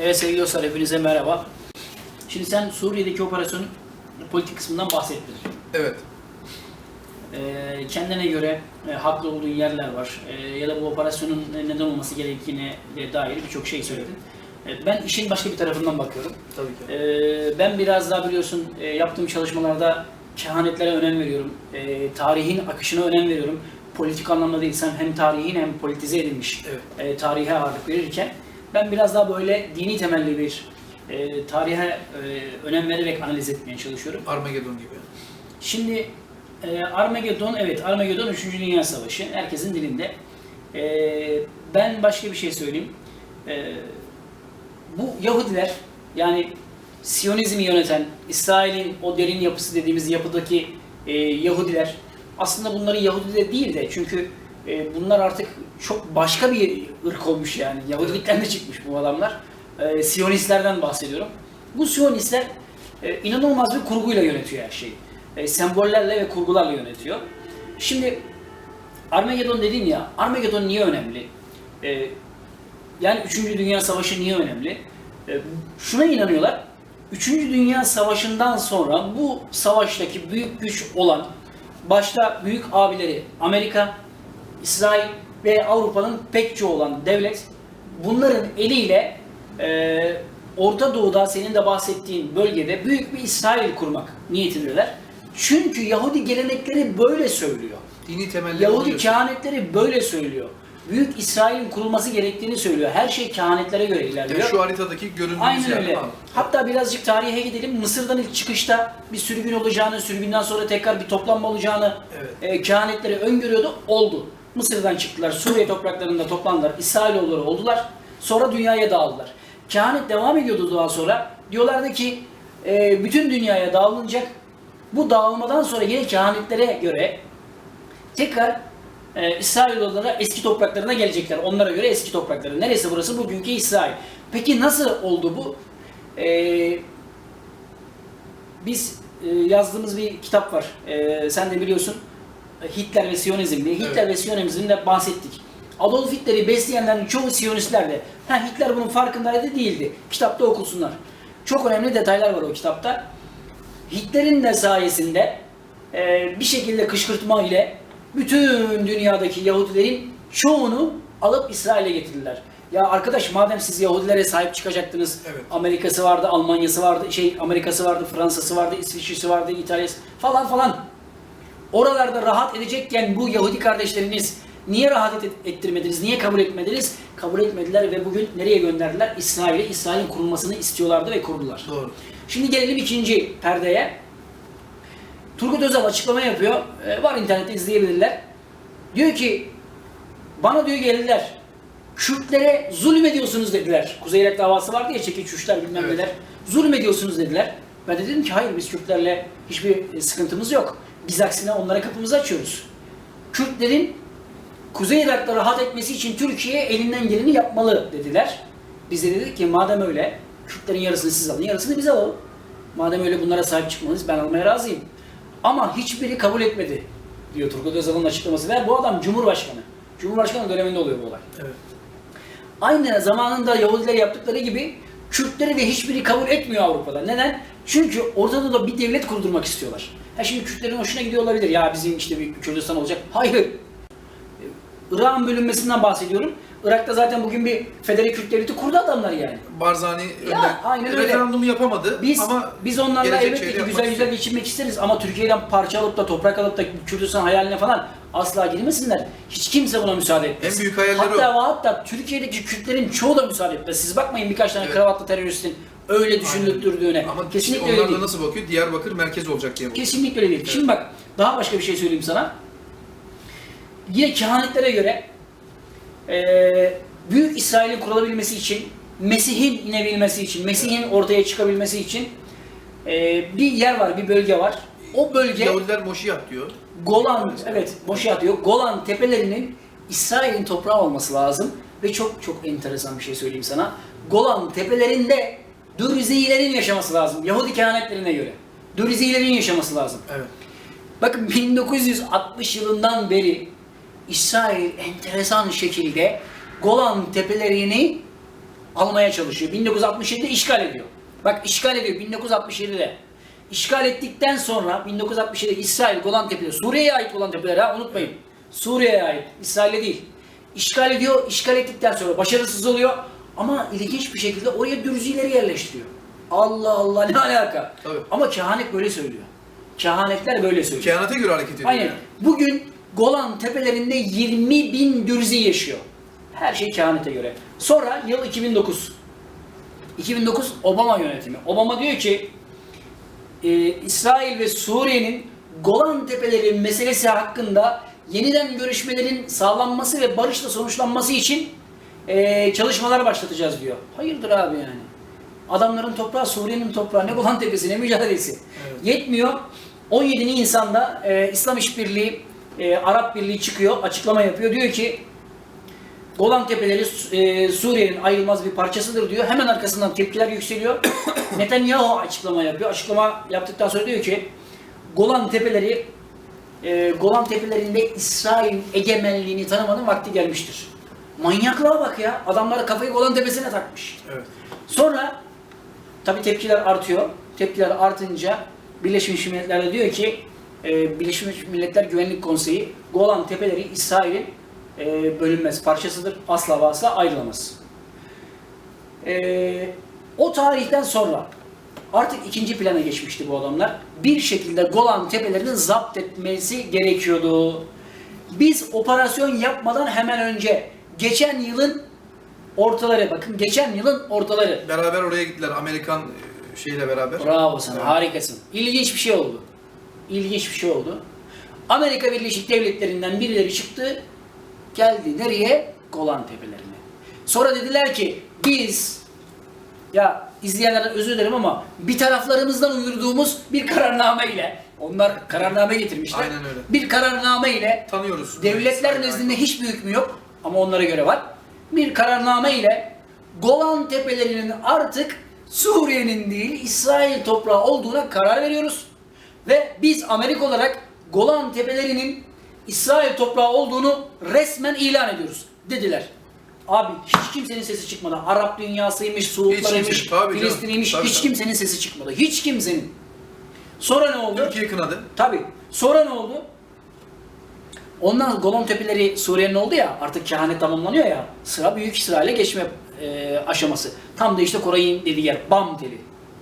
Evet sevgili dostlar hepinize merhaba. Şimdi sen Suriye'deki operasyonun politik kısmından bahsettin. Evet. Ee, kendine göre e, haklı olduğun yerler var. E, ya da bu operasyonun neden olması gerektiğine de dair birçok şey söyledin. E, ben işin başka bir tarafından bakıyorum. Tabii ki. Ee, ben biraz daha biliyorsun e, yaptığım çalışmalarda kehanetlere önem veriyorum. E, tarihin akışına önem veriyorum. Politik anlamda değilsem hem tarihin hem politize edilmiş Evet. e, tarihe ağırlık verirken ben biraz daha böyle dini temelli bir e, tarihe e, önem vererek analiz etmeye çalışıyorum. Armageddon gibi. Şimdi e, Armageddon, evet Armageddon 3. Dünya Savaşı. Herkesin dilinde. E, ben başka bir şey söyleyeyim. E, bu Yahudiler, yani Siyonizmi yöneten, İsrail'in o derin yapısı dediğimiz yapıdaki e, Yahudiler, aslında bunların Yahudiler değil de çünkü e, bunlar artık çok başka bir ırk olmuş yani. Yahudilikten de çıkmış bu adamlar. E, Siyonistlerden bahsediyorum. Bu Siyonistler e, inanılmaz bir kurguyla yönetiyor her şeyi. E, sembollerle ve kurgularla yönetiyor. Şimdi Armageddon dedin ya, Armageddon niye önemli? E, yani 3. Dünya Savaşı niye önemli? E, şuna inanıyorlar. 3. Dünya Savaşı'ndan sonra bu savaştaki büyük güç olan başta büyük abileri Amerika, İsrail ve Avrupa'nın pek çoğu olan devlet bunların eliyle e, Orta Doğu'da senin de bahsettiğin bölgede büyük bir İsrail kurmak niyetindeler. Çünkü Yahudi gelenekleri böyle söylüyor. Dini temelleri Yahudi oluyor. kehanetleri böyle söylüyor. Büyük İsrail'in kurulması gerektiğini söylüyor. Her şey kehanetlere göre ilerliyor. Yani şu haritadaki göründüğümüz Aynen öyle. Hatta birazcık tarihe gidelim. Mısır'dan ilk çıkışta bir sürgün olacağını, sürgünden sonra tekrar bir toplanma olacağını Evet. e, kehanetleri öngörüyordu. Oldu. Mısır'dan çıktılar. Suriye topraklarında toplandılar. İsrailoğulları oldular. Sonra dünyaya dağıldılar. Kehanet devam ediyordu daha sonra. Diyorlardı ki e, bütün dünyaya dağılınacak. Bu dağılmadan sonra yine kehanetlere göre tekrar e, İsrailoğulları eski topraklarına gelecekler. Onlara göre eski toprakları. Neresi burası? Bugünkü İsrail. Peki nasıl oldu bu? E, biz e, yazdığımız bir kitap var. E, sen de biliyorsun. Hitler ve Siyonizm diye. Hitler Evet. ve Siyonizm'de bahsettik. Adolf Hitler'i besleyenlerin çoğu Siyonistlerdi. Ha, Hitler bunun farkındaydı değildi. Kitapta okusunlar. Çok önemli detaylar var o kitapta. Hitler'in de sayesinde e, bir şekilde kışkırtma ile bütün dünyadaki Yahudilerin çoğunu alıp İsrail'e getirdiler. Ya arkadaş madem siz Yahudilere sahip çıkacaktınız, Evet. Amerika'sı vardı, Almanya'sı vardı, şey Amerika'sı vardı, Fransa'sı vardı, İsviçre'si vardı, İtalya'sı falan falan. Oralarda rahat edecekken bu Yahudi kardeşleriniz niye rahat et- ettirmediniz, niye kabul etmediniz? Kabul etmediler ve bugün nereye gönderdiler? İsrail'e, İsrail'in kurulmasını istiyorlardı ve kurdular. Doğru. Şimdi gelelim ikinci perdeye. Turgut Özal açıklama yapıyor. Ee, var internette izleyebilirler. Diyor ki bana diyor geldiler. Kürtlere zulüm ediyorsunuz dediler. Kuzey Irak davası vardı ya çekiç uçlar bilmem Evet. neler. Zulüm ediyorsunuz dediler. Ben de dedim ki hayır biz Kürtlerle hiçbir e, sıkıntımız yok. Biz aksine onlara kapımızı açıyoruz. Kürtlerin Kuzey Irak'ta rahat etmesi için Türkiye elinden geleni yapmalı dediler. Biz de dedik ki madem öyle Kürtlerin yarısını siz alın, yarısını biz alalım. Madem öyle bunlara sahip çıkmanız ben almaya razıyım. Ama hiçbiri kabul etmedi diyor Turgut Özal'ın açıklaması. Ve bu adam Cumhurbaşkanı. Cumhurbaşkanı döneminde oluyor bu olay. Evet. Aynı zamanında Yahudiler yaptıkları gibi Kürtleri de hiçbiri kabul etmiyor Avrupa'da. Neden? Çünkü Orta Doğu'da bir devlet kurdurmak istiyorlar. Ha şimdi Kürtlerin hoşuna gidiyor olabilir. Ya bizim işte bir Kürdistan olacak. Hayır. Irak'ın bölünmesinden bahsediyorum. Irak'ta zaten bugün bir federe Kürt devleti kurdu adamlar yani. Barzani önden aynen öyle. referandumu yapamadı Biz ama biz onlarla elbette ki güzel güzel geçinmek isteriz ama Türkiye'den parça alıp da toprak alıp da Kürdistan hayaline falan asla girmesinler. Hiç kimse buna müsaade etmez. En büyük hayalleri hatta o. hatta Türkiye'deki Kürtlerin çoğu da müsaade etmez. Siz bakmayın birkaç tane Evet. kravatlı teröristin öyle düşündürdüğüne. Ama Kesinlikle onlar öyle da değil. nasıl bakıyor? Diyarbakır merkez olacak diye bakıyor. Kesinlikle öyle değil. Şimdi bak daha başka bir şey söyleyeyim sana. Yine kehanetlere göre eee Büyük İsrail'in kurulabilmesi için, Mesih'in inebilmesi için, Mesih'in ortaya çıkabilmesi için eee, bir yer var, bir bölge var. O bölge Yahudiler Moşiyah diyor. Golan, evet boşa atıyor. Golan tepelerinin İsrail'in toprağı olması lazım. Ve çok çok enteresan bir şey söyleyeyim sana. Golan tepelerinde Dürzilerin yaşaması lazım. Yahudi kehanetlerine göre. Dürzilerin yaşaması lazım. Evet. Bakın 1960 yılından beri İsrail enteresan şekilde Golan tepelerini almaya çalışıyor. 1967'de işgal ediyor. Bak işgal ediyor 1967'de. İşgal ettikten sonra 1967'de İsrail Golan Tepeleri, Suriye'ye ait Golan Tepeleri ha unutmayın. Suriye'ye ait, İsrail'e değil. İşgal ediyor, işgal ettikten sonra başarısız oluyor ama ilginç bir şekilde oraya dürzileri yerleştiriyor. Allah Allah ne alaka? Tabii. Ama kehanet böyle söylüyor. Kehanetler böyle söylüyor. Kehanete göre hareket ediyor. Aynen. yani. Bugün Golan tepelerinde 20 bin dürzi yaşıyor. Her şey kehanete göre. Sonra yıl 2009. 2009 Obama yönetimi. Obama diyor ki e, İsrail ve Suriye'nin Golan tepeleri meselesi hakkında yeniden görüşmelerin sağlanması ve barışla sonuçlanması için e, çalışmalar başlatacağız diyor. Hayırdır abi yani? Adamların toprağı Suriye'nin toprağı ne Golan Tepesi ne mücadelesi. Evet. Yetmiyor. 17 Nisan'da e, İslam İşbirliği, e, Arap Birliği çıkıyor, açıklama yapıyor. Diyor ki Golan Tepeleri e, Suriye'nin ayrılmaz bir parçasıdır diyor. Hemen arkasından tepkiler yükseliyor. Netanyahu açıklama yapıyor. Açıklama yaptıktan sonra diyor ki Golan Tepeleri e, Golan Tepelerinde İsrail'in egemenliğini tanımanın vakti gelmiştir. Manyaklığa bak ya. Adamlar kafayı Golan Tepesi'ne takmış. Evet. Sonra tabi tepkiler artıyor. Tepkiler artınca Birleşmiş Milletler de diyor ki e, Birleşmiş Milletler Güvenlik Konseyi Golan Tepeleri İsrail'in e, bölünmez parçasıdır. Asla ve asla ayrılamaz. E, o tarihten sonra artık ikinci plana geçmişti bu adamlar. Bir şekilde Golan Tepelerini zapt etmesi gerekiyordu. Biz operasyon yapmadan hemen önce geçen yılın ortaları bakın geçen yılın ortaları Beraber oraya gittiler Amerikan e, şeyle beraber. Bravo sana, Evet. harikasın. İlginç bir şey oldu. İlginç bir şey oldu. Amerika Birleşik Devletleri'nden birileri çıktı, geldi nereye? Golan Tepelerine. Sonra dediler ki biz, ya izleyenlerden özür dilerim ama bir taraflarımızdan uydurduğumuz bir kararname ile, onlar kararname getirmişler. Aynen öyle. Bir kararname ile Tanıyoruz. Devletler nezdinde hiçbir hükmü yok ama onlara göre var. Bir kararname ile Golan Tepelerinin artık Suriye'nin değil İsrail toprağı olduğuna karar veriyoruz. Ve biz Amerika olarak Golan Tepelerinin İsrail toprağı olduğunu resmen ilan ediyoruz dediler. Abi hiç kimsenin sesi çıkmadı. Arap dünyasıymış, Suudlarıymış, tabii. Filistin'iymiş Tabii, hiç tabii. kimsenin sesi çıkmadı. Hiç kimsenin. Sonra ne oldu? Türkiye kınadı. Tabi. Sonra ne oldu? Ondan Golan Tepeleri Suriye'nin oldu ya artık kehanet tamamlanıyor ya sıra Büyük İsrail'e geçme e, aşaması. Tam da işte Koray'ın dediği yer bam teli.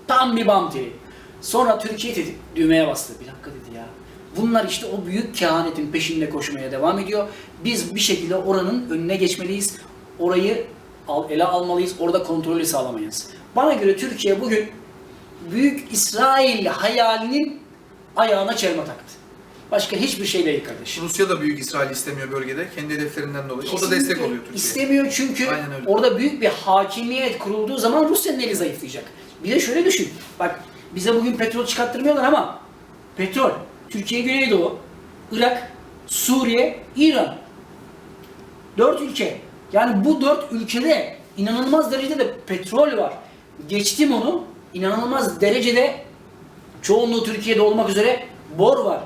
Tam bir bam teli. Sonra Türkiye dedi, düğmeye bastı. Bir dakika dedi ya. Bunlar işte o büyük kehanetin peşinde koşmaya devam ediyor. Biz bir şekilde oranın önüne geçmeliyiz. Orayı al, ele almalıyız. Orada kontrolü sağlamayız. Bana göre Türkiye bugün Büyük İsrail hayalinin ayağına çelme taktı. Başka hiçbir şey değil kardeşim. Rusya da büyük İsrail istemiyor bölgede. Kendi hedeflerinden dolayı. O da Kesinlikle destek oluyor Türkiye'ye. İstemiyor çünkü orada büyük bir hakimiyet kurulduğu zaman Rusya'nın eli zayıflayacak. Bir de şöyle düşün. Bak bize bugün petrol çıkarttırmıyorlar ama petrol Türkiye, Güneydoğu, Irak, Suriye, İran. Dört ülke. Yani bu dört ülkede inanılmaz derecede petrol var. Geçtim onu. inanılmaz derecede çoğunluğu Türkiye'de olmak üzere bor var.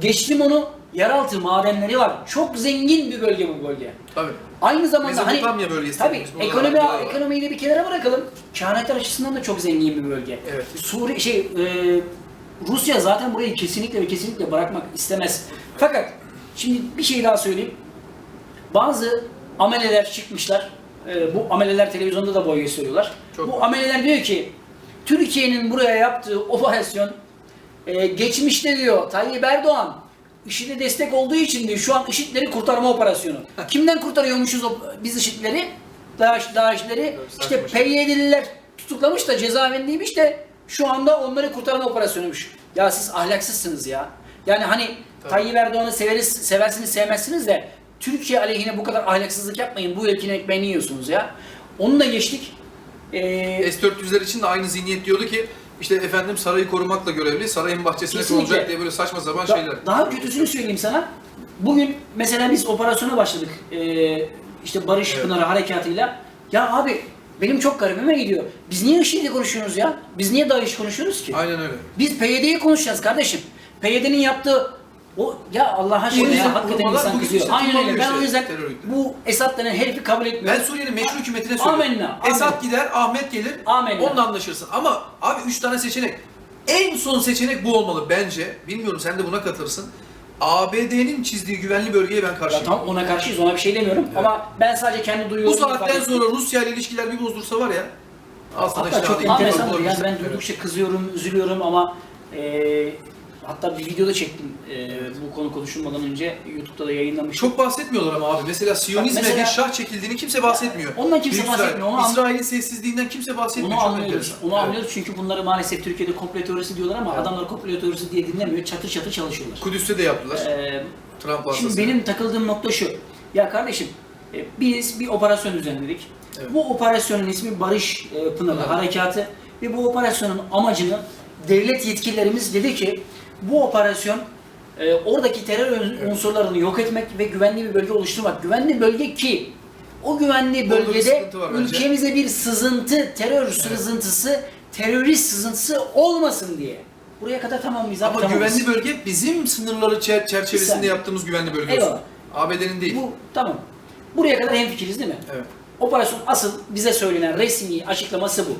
Geçtim onu yeraltı madenleri var. Çok zengin bir bölge bu bölge. Tabii. Aynı zamanda hani Mezopotamya bölgesi tabii ekonomi var. ekonomiyi de bir kenara bırakalım. Kehanetler açısından da çok zengin bir bölge. Evet. Suriye şey e, Rusya zaten burayı kesinlikle ve kesinlikle bırakmak istemez. Fakat şimdi bir şey daha söyleyeyim. Bazı ameleler çıkmışlar. E, bu ameleler televizyonda da boy gösteriyorlar. Çok bu ameleler diyor ki Türkiye'nin buraya yaptığı operasyon e, geçmişte diyor Tayyip Erdoğan IŞİD'e destek olduğu için diyor şu an IŞİD'leri kurtarma operasyonu. Kimden kurtarıyormuşuz o, biz IŞİD'leri? DAEŞ, DAEŞ'leri işte. PYD'liler tutuklamış da cezaevindeymiş de şu anda onları kurtarma operasyonuymuş. Ya siz ahlaksızsınız ya. Yani hani Tabii. Tayyip Erdoğan'ı severiz, seversiniz sevmezsiniz de Türkiye aleyhine bu kadar ahlaksızlık yapmayın. Bu ülkenin ekmeğini yiyorsunuz ya. Onu da geçtik. Ee, S-400'ler için de aynı zihniyet diyordu ki işte efendim sarayı korumakla görevli, sarayın bahçesine Kesinlikle. konulacak diye böyle saçma sapan Da- şeyler. Daha kötüsünü söyleyeyim sana. Bugün mesela biz operasyona başladık. Ee, işte Barış Evet. Pınarı harekatıyla. Ya abi benim çok garibime gidiyor. Biz niye IŞİD'i konuşuyoruz ya? Biz niye DAEŞ konuşuyoruz ki? Aynen öyle. Biz PYD'yi konuşacağız kardeşim. PYD'nin yaptığı O ya Allah aşkına yüzden ya hakikaten vurmalar insan bugün kızıyor. işte Aynen öyle. Ben o yüzden terör bu Esad denen herifi kabul etmiyorum. Ben Suriye'nin meşru hükümetine söylüyorum. Amenna, Esad amenna. gider, Ahmet gelir. Amenna. Onunla anlaşırsın. Ama abi üç tane seçenek. En son seçenek bu olmalı bence. Bilmiyorum sen de buna katılırsın. ABD'nin çizdiği güvenli bölgeye ben Ya karşıyım. tamam ona karşıyız ona bir şey demiyorum ama ben sadece kendi Bu saatten sonra Rusya ile ilişkiler bir bozdursa var ya. Aslında Hatta çok abi, enteresan olabilir. yani ben duydukça kızıyorum, üzülüyorum ama e, hatta bir videoda çektim e, bu konu konuşulmadan önce YouTube'da da yayınlamıştım. Çok bahsetmiyorlar ama abi. Mesela Siyonizme Mesela- bir şah çekildiğini kimse bahsetmiyor. Ondan kimse Büyük İsrail- bahsetmiyor, onu İsrail'in sessizliğinden kimse bahsetmiyor. Onu Çok anlıyoruz. enteresan. Onu Evet. anlıyoruz çünkü bunları maalesef Türkiye'de komplo teorisi diyorlar ama Evet. adamlar komplo teorisi diye dinlemiyor. Çatır çatır çalışıyorlar. Kudüs'te de yaptılar. Ee, Trump Şimdi vasıtasıyla. benim takıldığım nokta şu. Ya kardeşim e, biz bir operasyon düzenledik. Evet. Bu operasyonun ismi Barış e, Pınarı Evet. Harekatı ve bu operasyonun amacını devlet yetkililerimiz dedi ki bu operasyon e, oradaki terör unsurlarını yok etmek ve güvenli bir bölge oluşturmak. Güvenli bölge ki o güvenli Orada bir bölgede bence. ülkemize bir sızıntı, terör sızıntısı, terörist sızıntısı olmasın diye. Buraya kadar tamam mıyız? Ama Tamamız. güvenli bölge bizim sınırları çer- Bir çerçevesinde saniye. yaptığımız güvenli bölge Eyvallah. olsun. ABD'nin değil. Bu tamam. Buraya kadar hemfikiriz değil mi? Evet. Operasyon asıl bize söylenen resmi açıklaması bu.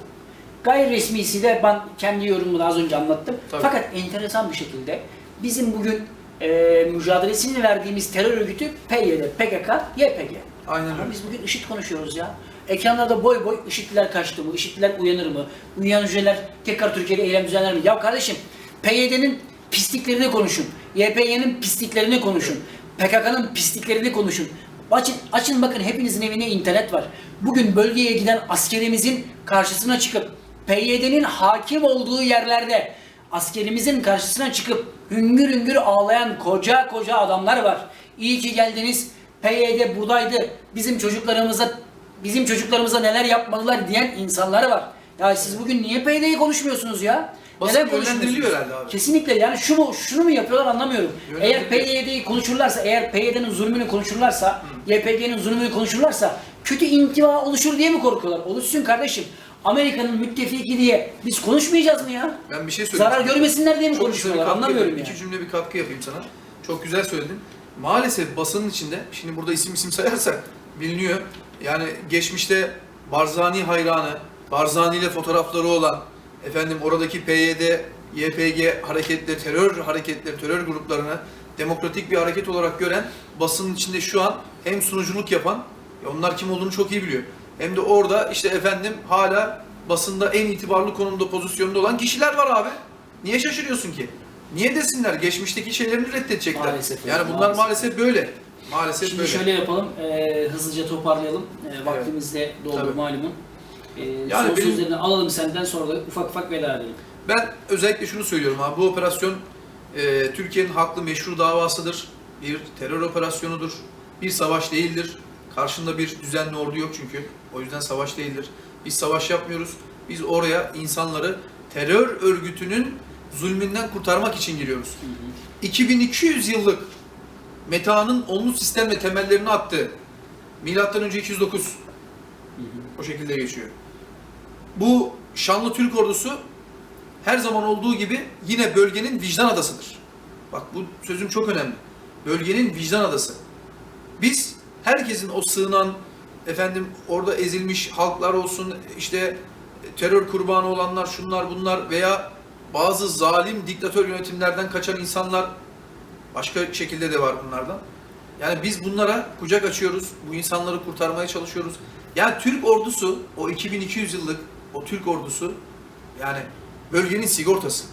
Gayri resmisi de ben kendi yorumumu da az önce anlattım. Tabii. Fakat enteresan bir şekilde bizim bugün e, mücadelesini verdiğimiz terör örgütü PYD, PKK, YPG. Aynen öyle. biz bugün IŞİD konuşuyoruz ya. Ekranlarda boy boy IŞİD'liler kaçtı mı? IŞİD'liler uyanır mı? Uyuyan hücreler tekrar Türkiye'de eylem düzenler mi? Ya kardeşim PYD'nin pisliklerini konuşun. YPG'nin pisliklerini konuşun. PKK'nın pisliklerini konuşun. Açın, açın bakın hepinizin evine internet var. Bugün bölgeye giden askerimizin karşısına çıkıp PYD'nin hakim olduğu yerlerde askerimizin karşısına çıkıp hüngür hüngür ağlayan koca koca adamlar var. İyi ki geldiniz. PYD buradaydı. Bizim çocuklarımıza bizim çocuklarımıza neler yapmalılar diyen insanlar var. Ya siz bugün niye PYD'yi konuşmuyorsunuz ya? Basın Neden konuşmuyorsunuz? herhalde abi. Kesinlikle yani şu mu şunu mu yapıyorlar anlamıyorum. Eğer. PYD'yi konuşurlarsa, eğer PYD'nin zulmünü konuşurlarsa, YPG'nin zulmünü konuşurlarsa kötü intiba oluşur diye mi korkuyorlar? Oluşsun kardeşim. Amerika'nın müttefiki diye biz konuşmayacağız mı ya? Ben bir şey söyleyeyim. Zarar görmesinler diye mi Çok kısa bir konuşuyorlar? katkı Anlamıyorum yapayım. ya. İki cümle bir katkı yapayım sana. Çok güzel söyledin. Maalesef basının içinde, şimdi burada isim isim sayarsak biliniyor. Yani geçmişte Barzani hayranı, Barzani ile fotoğrafları olan, efendim oradaki PYD, YPG hareketleri, terör hareketleri, terör gruplarını demokratik bir hareket olarak gören basının içinde şu an hem sunuculuk yapan, ya onlar kim olduğunu çok iyi biliyor. Hem de orada işte efendim hala basında en itibarlı konumda pozisyonda olan kişiler var abi. Niye şaşırıyorsun ki? Niye desinler? Geçmişteki şeylerini reddedecekler. Maalesef yani bunlar maalesef. maalesef, böyle. Maalesef Şimdi böyle. şöyle yapalım, e, hızlıca toparlayalım. E, vaktimiz de doldu Tabii. malumun. E, Yani son benim- sözlerini alalım senden sonra da ufak ufak veda edelim. Ben özellikle şunu söylüyorum abi. Bu operasyon e, Türkiye'nin haklı meşru davasıdır. Bir terör operasyonudur. Bir savaş değildir. Karşında bir düzenli ordu yok çünkü. O yüzden savaş değildir. Biz savaş yapmıyoruz. Biz oraya insanları terör örgütünün zulmünden kurtarmak için giriyoruz. 2200 yıllık Meta'nın onlu sistem ve temellerini attığı milattan önce 209 o şekilde geçiyor. Bu şanlı Türk ordusu her zaman olduğu gibi yine bölgenin vicdan adasıdır. Bak bu sözüm çok önemli. Bölgenin vicdan adası. Biz herkesin o sığınan efendim orada ezilmiş halklar olsun işte terör kurbanı olanlar şunlar bunlar veya bazı zalim diktatör yönetimlerden kaçan insanlar başka şekilde de var bunlardan. Yani biz bunlara kucak açıyoruz. Bu insanları kurtarmaya çalışıyoruz. Yani Türk ordusu o 2200 yıllık o Türk ordusu yani bölgenin sigortası.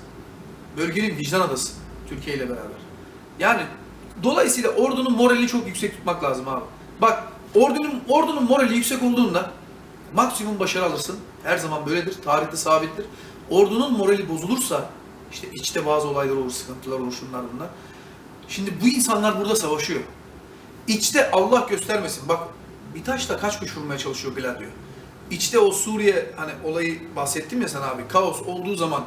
Bölgenin vicdan adası Türkiye ile beraber. Yani dolayısıyla ordunun moralini çok yüksek tutmak lazım abi. Bak ordunun ordunun morali yüksek olduğunda maksimum başarı alırsın. Her zaman böyledir. Tarihte sabittir. Ordunun morali bozulursa işte içte bazı olaylar olur, sıkıntılar olur, şunlar bunlar. Şimdi bu insanlar burada savaşıyor. İçte Allah göstermesin. Bak bir taşla kaç kuş vurmaya çalışıyor Gladio. İçte o Suriye hani olayı bahsettim ya sana abi. Kaos olduğu zaman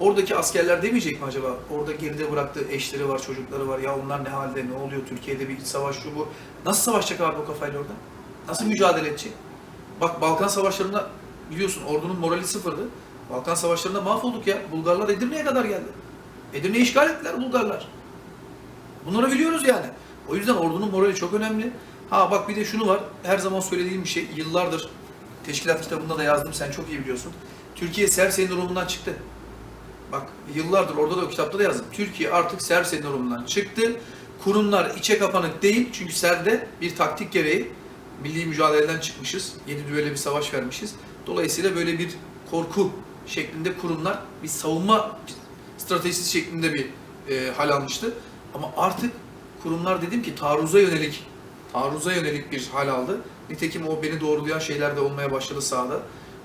oradaki askerler demeyecek mi acaba? Orada geride bıraktığı eşleri var, çocukları var. Ya onlar ne halde, ne oluyor? Türkiye'de bir iç savaş şu bu. Nasıl savaşacak abi o kafayla orada? Nasıl mücadele edecek? Bak Balkan savaşlarında biliyorsun ordunun morali sıfırdı. Balkan savaşlarında mahvolduk ya. Bulgarlar Edirne'ye kadar geldi. Edirne'yi işgal ettiler Bulgarlar. Bunları biliyoruz yani. O yüzden ordunun morali çok önemli. Ha bak bir de şunu var. Her zaman söylediğim bir şey. Yıllardır teşkilat kitabında da yazdım. Sen çok iyi biliyorsun. Türkiye Serv sendromundan çıktı. Bak yıllardır orada da o kitapta da yazdım. Türkiye artık Serv sendromundan çıktı. Kurumlar içe kapanık değil. Çünkü Serv'de bir taktik gereği milli mücadeleden çıkmışız. Yedi düvele bir savaş vermişiz. Dolayısıyla böyle bir korku şeklinde kurumlar bir savunma stratejisi şeklinde bir e, hal almıştı. Ama artık kurumlar dedim ki taarruza yönelik taarruza yönelik bir hal aldı. Nitekim o beni doğrulayan şeyler de olmaya başladı sahada.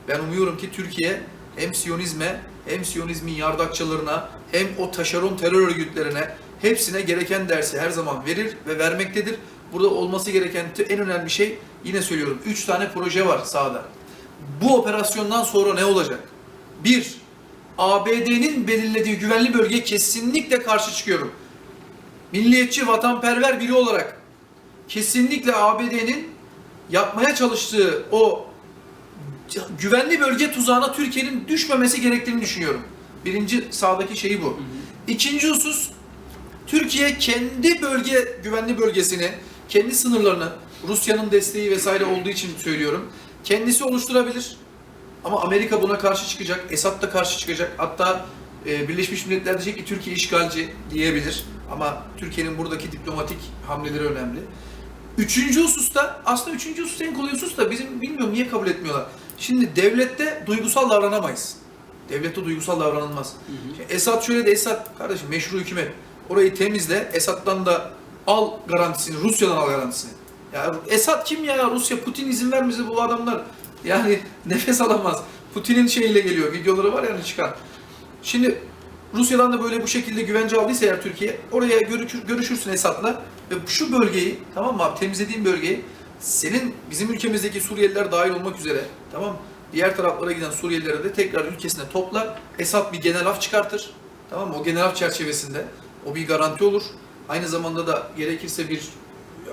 Ben umuyorum ki Türkiye hem Siyonizme hem Siyonizmin yardakçılarına hem o taşeron terör örgütlerine hepsine gereken dersi her zaman verir ve vermektedir. Burada olması gereken en önemli şey yine söylüyorum 3 tane proje var sahada. Bu operasyondan sonra ne olacak? Bir, ABD'nin belirlediği güvenli bölgeye kesinlikle karşı çıkıyorum. Milliyetçi, vatanperver biri olarak kesinlikle ABD'nin yapmaya çalıştığı o güvenli bölge tuzağına Türkiye'nin düşmemesi gerektiğini düşünüyorum. Birinci sağdaki şeyi bu. İkinci husus, Türkiye kendi bölge güvenli bölgesini, kendi sınırlarını, Rusya'nın desteği vesaire olduğu için söylüyorum, kendisi oluşturabilir. Ama Amerika buna karşı çıkacak, Esad da karşı çıkacak. Hatta e, Birleşmiş Milletler diyecek ki Türkiye işgalci diyebilir. Ama Türkiye'nin buradaki diplomatik hamleleri önemli. Üçüncü hususta, aslında üçüncü husus en kolay husus da bizim bilmiyorum niye kabul etmiyorlar. Şimdi devlette duygusal davranamayız. Devlette duygusal davranılmaz. Şimdi Esad şöyle de Esad, kardeşim meşru hükümet. Orayı temizle, Esad'dan da al garantisini, Rusya'dan al garantisini. Ya Esad kim ya? Rusya, Putin izin vermese bu adamlar yani nefes alamaz. Putin'in şeyiyle geliyor, videoları var yani çıkan. Şimdi Rusya'dan da böyle bu şekilde güvence aldıysa eğer Türkiye, oraya görüşür, görüşürsün Esad'la ve şu bölgeyi, tamam mı abi, temizlediğin bölgeyi senin bizim ülkemizdeki Suriyeliler dahil olmak üzere, tamam? Diğer taraflara giden Suriyelileri de tekrar ülkesine toplar. Esad bir genel af çıkartır. Tamam mı? O genel af çerçevesinde o bir garanti olur. Aynı zamanda da gerekirse bir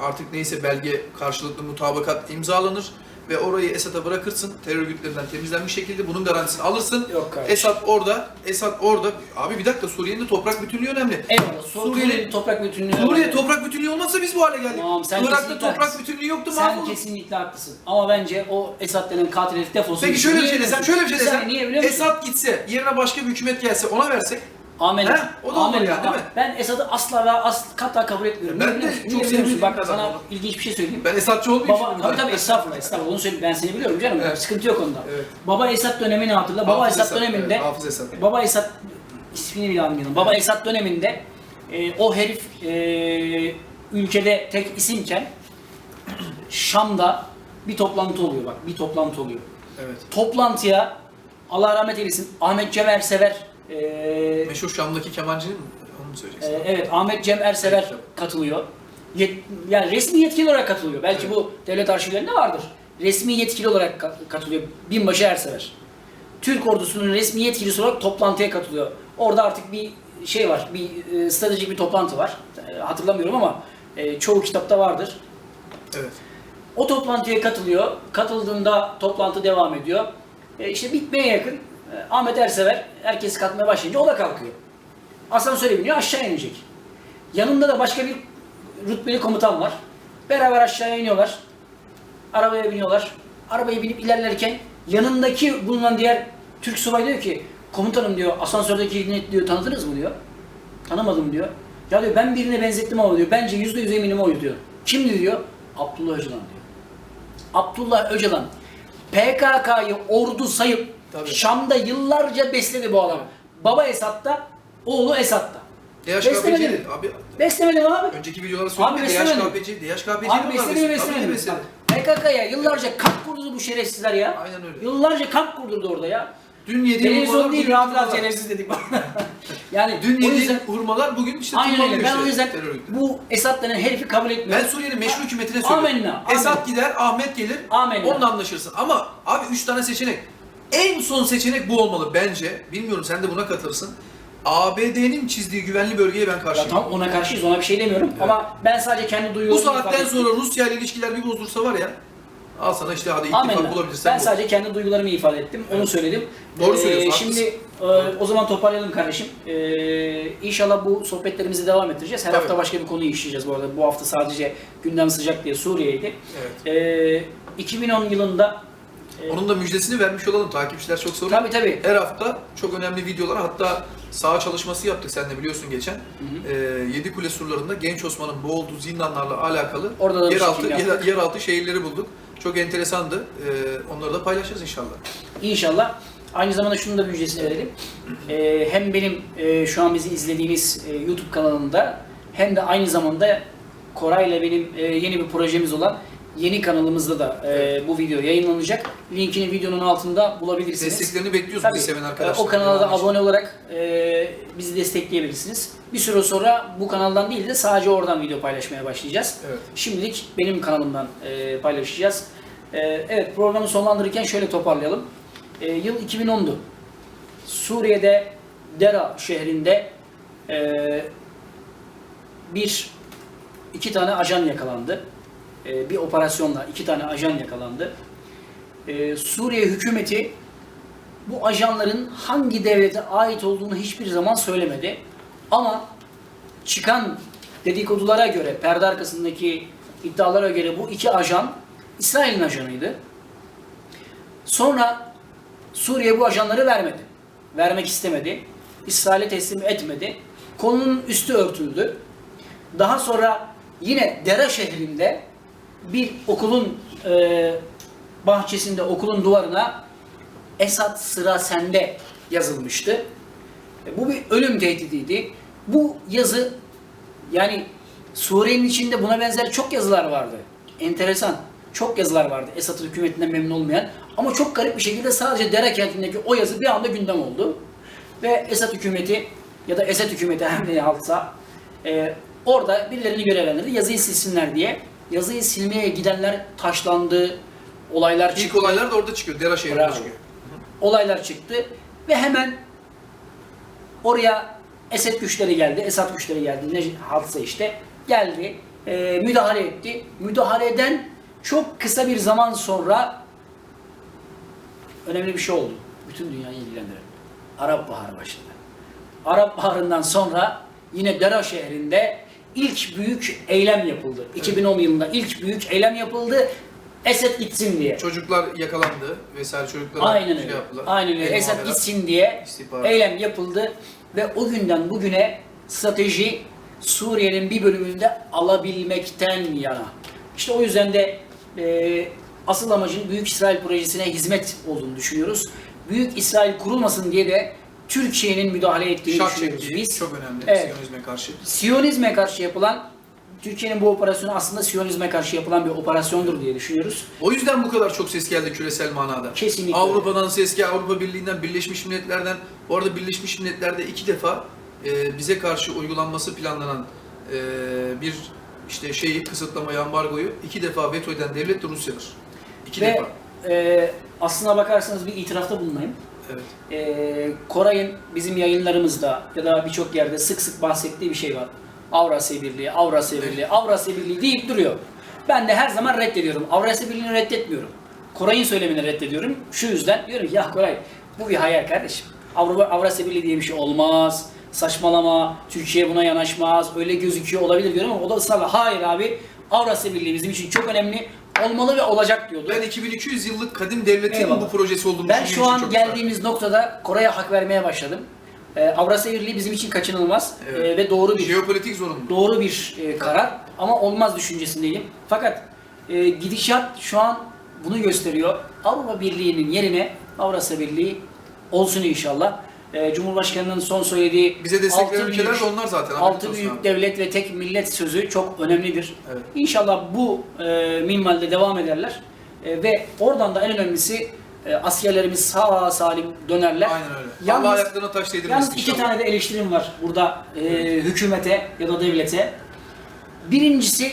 artık neyse belge karşılıklı mutabakat imzalanır ve orayı Esad'a bırakırsın. Terör örgütlerinden temizlenmiş şekilde bunun garantisini alırsın. Yok kardeşim. Esad orada, Esad orada. Abi bir dakika Suriye'nin de toprak bütünlüğü önemli. Eyvallah. Suriye'nin- toprak bütünlüğü. Suriye toprak bütünlüğü olmazsa biz bu hale geldik. Tamam, sen Irak'ta kesinlikle toprak haklısın. bütünlüğü yoktu Sen mahvoldu. kesinlikle haklısın. Ama bence o Esad denen katil herif defolsun. Peki şöyle bir şey desem, şöyle bir şey desem. Niye biliyor musun? Esad gitse, yerine başka bir hükümet gelse ona versek. Amin. He? O da olur Amin. yani, değil mi? Ben Esad'ı asla ve as kata kabul etmiyorum. Ben Niye de musun? çok Niye biliyor musun? sevdiğim Bak bir adam sana ama. ilginç bir şey söyleyeyim. Ben Esadçı olmayayım Baba, şimdi. tabii tabii estağfurullah, estağfurullah. Onu söyle, ben seni biliyorum canım. Evet. Sıkıntı yok onda. Evet. Baba Esad dönemini hatırla. Baba Hafız Esad Esad, döneminde, evet, Hafız Esad. Baba Esad ismini bile anlayalım. Baba Esad döneminde e, o herif e, ülkede tek isimken Şam'da bir toplantı oluyor bak. Bir toplantı oluyor. Evet. Toplantıya Allah rahmet eylesin Ahmet Cem Ersever e, Meşhur Şam'daki kemancının mı? Onu mu söyleyeceksin? ee, evet Ahmet Cem Ersever Evet. katılıyor. Yet, yani resmi yetkili olarak katılıyor. Belki Evet. bu devlet arşivlerinde vardır. Resmi yetkili olarak ka- katılıyor. Binbaşı Ersever. Türk ordusunun resmi yetkilisi olarak toplantıya katılıyor. Orada artık bir şey var, bir e, stratejik bir toplantı var. E, hatırlamıyorum ama e, çoğu kitapta vardır. Evet. O toplantıya katılıyor. Katıldığında toplantı devam ediyor. E, işte bitmeye yakın e, Ahmet Ersever herkes katmaya başlayınca o da kalkıyor. Asansöre biniyor aşağı inecek. Yanında da başka bir rütbeli komutan var. Beraber aşağıya iniyorlar. Arabaya biniyorlar. Arabaya binip ilerlerken yanındaki bulunan diğer Türk subay diyor ki komutanım diyor asansördeki iğne diyor tanıdınız mı diyor. Tanımadım diyor. Ya diyor ben birine benzettim ama diyor. Bence yüzde yüz eminim oydu diyor. Kimdi diyor? Abdullah Öcalan diyor. Abdullah Öcalan PKK'yı ordu sayıp Tabii. Şam'da yıllarca besledi bu adam. Baba Esad'da, oğlu Esad'da. Beslemedi mi? DHKPC'di. Abi Beslemedi mi abi? önceki videolarda Abi söyledim beslemedim. DHKPC, DHKPC Abi beslemedi mi beslemedi mi? PKK'ya yıllarca kamp kurdurdu bu şerefsizler ya. Aynen öyle. Yıllarca kamp kurdurdu orada ya. Dün yediği Televizyon değil, hurmalar. şerefsiz dedik bana. yani Dün o yediği yüzden, hurmalar bugün işte aynen öyle. Ben o yüzden bu Esad denen herifi kabul etmiyorum. Ben Suriye'nin meşru hükümetine söylüyorum. Amenna, Esad gider, Ahmet gelir. Amenna. Onunla anlaşırsın. Ama abi üç tane seçenek. En son seçenek bu olmalı bence. Bilmiyorum sen de buna katılırsın. ABD'nin çizdiği güvenli bölgeye ben Ya karşıyım. tam ona karşıyız, ona bir şey demiyorum. Ama ben sadece kendi Bu duyuyorum. saatten sonra Rusya ile ilişkiler bir bozulursa var ya Al sana işte hadi ittifak Amenna. bulabilirsen Ben bul. sadece kendi duygularımı ifade ettim. Onu söyledim. Doğru söylüyorsun, Şimdi haklısın. e, o zaman toparlayalım kardeşim. Ee, inşallah bu sohbetlerimizi devam ettireceğiz. Her Tabii. hafta başka bir konuyu işleyeceğiz bu arada. Bu hafta sadece gündem sıcak diye Suriye'ydi. Evet. Ee, 2010 yılında e, Onun da müjdesini vermiş olalım. Takipçiler çok soruyor. tabii tabii Her hafta çok önemli videolar hatta saha çalışması yaptık sen de biliyorsun geçen. Ee, Yedi Kule surlarında Genç Osman'ın boğulduğu zindanlarla alakalı Orada da bir yeraltı, yer, yaptık. yeraltı şehirleri bulduk. Çok enteresandı. Ee, onları da paylaşacağız inşallah. İnşallah. Aynı zamanda şunu da müjdesini verelim. Ee, hem benim e, şu an bizi izlediğiniz e, YouTube kanalında hem de aynı zamanda Koray ile benim e, yeni bir projemiz olan yeni kanalımızda da e, bu video yayınlanacak. Linkini videonun altında bulabilirsiniz. Desteklerini bekliyoruz Tabii. seven e, arkadaşlar. O kanala da abone olarak e, bizi destekleyebilirsiniz. Bir süre sonra bu kanaldan değil de sadece oradan video paylaşmaya başlayacağız. Evet. Şimdilik benim kanalımdan e, paylaşacağız. E, evet programı sonlandırırken şöyle toparlayalım. E, yıl 2010'du. Suriye'de Dera şehrinde e, bir iki tane ajan yakalandı. E, bir operasyonla iki tane ajan yakalandı. E, Suriye hükümeti bu ajanların hangi devlete ait olduğunu hiçbir zaman söylemedi. Ama çıkan dedikodulara göre, perde arkasındaki iddialara göre bu iki ajan İsrail'in ajanıydı. Sonra Suriye bu ajanları vermedi. Vermek istemedi. İsrail'e teslim etmedi. Konunun üstü örtüldü. Daha sonra yine Dera şehrinde bir okulun e, bahçesinde, okulun duvarına Esad sıra sende yazılmıştı. E, Bu bir ölüm tehdidiydi. Bu yazı yani Suriye'nin içinde buna benzer çok yazılar vardı. Enteresan. Çok yazılar vardı Esad hükümetinden memnun olmayan. Ama çok garip bir şekilde sadece Dera kentindeki o yazı bir anda gündem oldu. Ve Esad hükümeti ya da Esed hükümeti her ne halksa e, orada birilerini görevlendirdi. Yazıyı silsinler diye. Yazıyı silmeye gidenler taşlandı. Olaylar çıktı İlk olaylar da orada çıkıyor. Dera şehrinde Bravo. çıkıyor. olaylar çıktı ve hemen oraya Esed güçleri geldi, Esad güçleri geldi, ne halksa işte geldi, e, müdahale etti. Müdahaleden çok kısa bir zaman sonra önemli bir şey oldu. Bütün dünyayı ilgilendiren. Arap Baharı başladı. Arap Baharı'ndan sonra yine Dera şehrinde ilk büyük eylem yapıldı. 2010 yılında ilk büyük eylem yapıldı. Esed gitsin diye. Çocuklar yakalandı vesaire çocuklara Aynen şey öyle. yaptılar. Aynen öyle. El muamelat. gitsin diye İstihbarat. eylem yapıldı ve o günden bugüne strateji Suriye'nin bir bölümünde alabilmekten yana. İşte o yüzden de e, asıl amacın Büyük İsrail projesine hizmet olduğunu düşünüyoruz. Büyük İsrail kurulmasın diye de Türkiye'nin müdahale ettiğini Şart düşünüyoruz çekti. biz. Çok önemli Evet. Siyonizme karşı. Siyonizme karşı yapılan Türkiye'nin bu operasyonu aslında Siyonizme karşı yapılan bir operasyondur diye düşünüyoruz. O yüzden bu kadar çok ses geldi küresel manada. Kesinlikle. Avrupa'dan ses geldi, Avrupa Birliği'nden, Birleşmiş Milletler'den. Bu arada Birleşmiş Milletler'de iki defa e, bize karşı uygulanması planlanan e, bir işte şeyi, kısıtlamayı, ambargoyu iki defa veto eden devlet de Rusya'dır. İki Ve defa. e, aslına bakarsanız bir itirafta bulunayım. Evet. e, Koray'ın bizim yayınlarımızda ya da birçok yerde sık sık bahsettiği bir şey var. Avrasya Birliği, Avrasya Birliği, Avrasya Birliği deyip duruyor. Ben de her zaman reddediyorum. Avrasya Birliği'ni reddetmiyorum. Koray'ın söylemini reddediyorum. Şu yüzden diyorum ki ya Koray bu bir hayal kardeşim. Avrupa, Avrasya Birliği diye bir şey olmaz. Saçmalama. Türkiye buna yanaşmaz. Öyle gözüküyor olabilir diyorum ama o da ısrarla hayır abi Avrasya Birliği bizim için çok önemli. Olmalı ve olacak diyordu. Ben 2200 yıllık kadim devletin Eyvallah. bu projesi olduğunu Ben düşündüğüm şu için an çok geldiğimiz noktada Kore'ye hak vermeye başladım. Ee, Avrasya Birliği bizim için kaçınılmaz Evet. ee, ve doğru bir Jeopolitik zorunlu. doğru bir e, karar ama olmaz düşüncesindeyim. Fakat e, gidişat şu an bunu gösteriyor. Avrupa Birliği'nin yerine Avrasya Birliği olsun inşallah. E, Cumhurbaşkanının son söylediği Bize destek veren altı ülkeler büyük- de onlar zaten. haberiniz Altı olsun büyük abi. devlet ve tek millet sözü çok önemlidir. Evet. İnşallah bu e, minvalde devam ederler E, ve oradan da en önemlisi e, askerlerimiz sağ salim dönerler. Aynen öyle. Yalnız- Allah ayaklarına taş değdirmesin Yalnız iki inşallah. tane de eleştirim var burada e, hükümete ya da devlete. Birincisi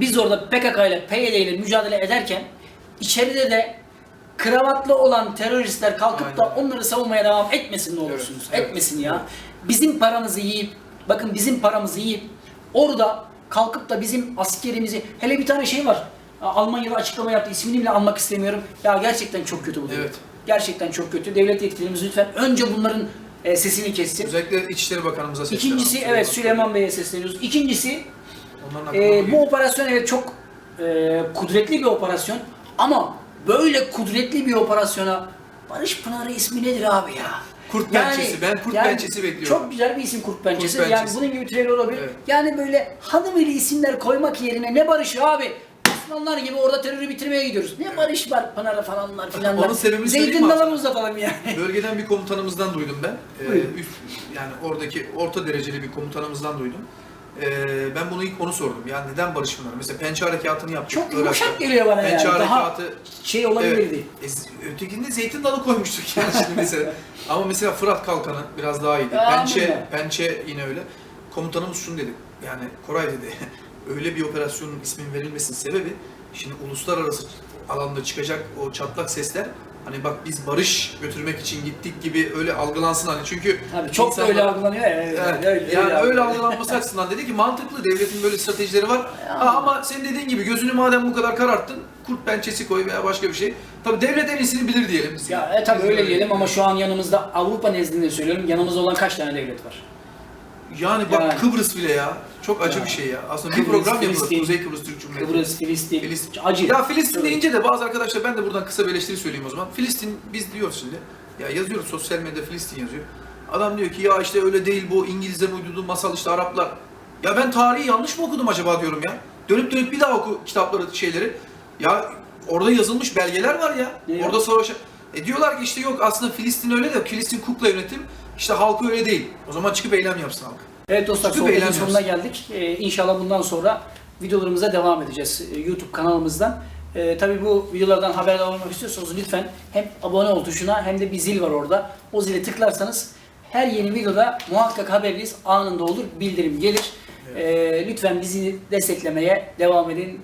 biz orada PKK ile PYD ile mücadele ederken içeride de kravatlı olan teröristler kalkıp da Aynen. onları savunmaya devam etmesin ne olursunuz. Evet, evet, Etmesin ya. evet. Bizim paramızı yiyip bakın bizim paramızı yiyip orada kalkıp da bizim askerimizi hele bir tane şey var. Almanyalı açıklama yaptı. İsmini bile almak istemiyorum. Ya gerçekten çok kötü bu. Evet. Gerçekten çok kötü. Devlet yetkililerimiz lütfen önce bunların e, sesini kessin. Özellikle İçişleri Bakanımıza sesleniyorum. İkincisi evet Süleyman Bey'e sesleniyoruz. İkincisi e, bu operasyon evet çok e, kudretli bir operasyon ama böyle kudretli bir operasyona Barış Pınarı ismi nedir abi ya? Kurt pençesi. Ben kurt pençesi bekliyorum. Çok güzel bir isim kurt pençesi. Kurt Yani pençesi. bunun gibi türevi olabilir. Evet. Yani böyle hanımeli isimler koymak yerine ne Barış'ı abi? Osmanlılar gibi orada terörü bitirmeye gidiyoruz. Ne Barış var Pınarı falanlar filanlar. Onun sebebini Zeytin aslında? uzatalım yani. Bölgeden bir komutanımızdan duydum ben. Ee, üst, yani oradaki orta dereceli bir komutanımızdan duydum. Ee, ben bunu ilk onu sordum. Yani neden Barış Pınarı? Mesela Pençe Harekatını yaptık. Çok Irak'ta. yumuşak geliyor bana Pençe yani. Daha Harekatı şey olabilirdi. Evet. E, ötekinde zeytin dalı koymuştuk yani şimdi mesela. Ama mesela Fırat Kalkanı biraz daha iyiydi. Aa, Pençe, anladım. Pençe yine öyle. Komutanımız şunu dedi. Yani Koray dedi. öyle bir operasyonun ismin verilmesinin sebebi şimdi uluslararası alanda çıkacak o çatlak sesler hani bak biz barış götürmek için gittik gibi öyle algılansın hani çünkü Tabii çok insanlar- öyle algılanıyor. ya, Evet, Evet, öyle, yani öyle algılanıyor. algılanması açısından dedi ki mantıklı devletin böyle stratejileri var. Ya. Ha, ama senin dediğin gibi gözünü madem bu kadar kararttın kurt pençesi koy veya başka bir şey. Tabii devlet en iyisini bilir diyelim. biz. Ya e, tabii öyle böyle- diyelim ama şu an yanımızda Avrupa nezdinde söylüyorum yanımızda olan kaç tane devlet var? Yani bak Yani. Kıbrıs bile ya. Çok acı Ya. bir şey ya. Aslında Kıbrıs, bir program yapılır. Filistin. Kuzey Kıbrıs Türk Cumhuriyeti. Kıbrıs, Filistin, Filistin. acı. Ya Filistin Evet. deyince de bazı arkadaşlar ben de buradan kısa bir eleştiri söyleyeyim o zaman. Filistin biz diyoruz şimdi. Ya yazıyoruz sosyal medyada Filistin yazıyor. Adam diyor ki ya işte öyle değil bu İngilizlerin uydurduğu masal işte Araplar. Ya ben tarihi yanlış mı okudum acaba diyorum ya. Dönüp dönüp bir daha oku kitapları şeyleri. Ya orada yazılmış belgeler var ya. Ne orada savaş. E diyorlar ki işte yok aslında Filistin öyle de Filistin kukla yönetim. İşte halkı öyle değil. O zaman çıkıp eylem yapsın halk. Evet dostlar sohbetin sonuna geldik. Ee, inşallah bundan sonra videolarımıza devam edeceğiz e, YouTube kanalımızdan. Ee, tabii bu videolardan haberdar olmak istiyorsanız lütfen hem abone ol tuşuna hem de bir zil var orada. O zile tıklarsanız her yeni videoda muhakkak haberiniz anında olur, bildirim gelir. Ee, lütfen bizi desteklemeye devam edin.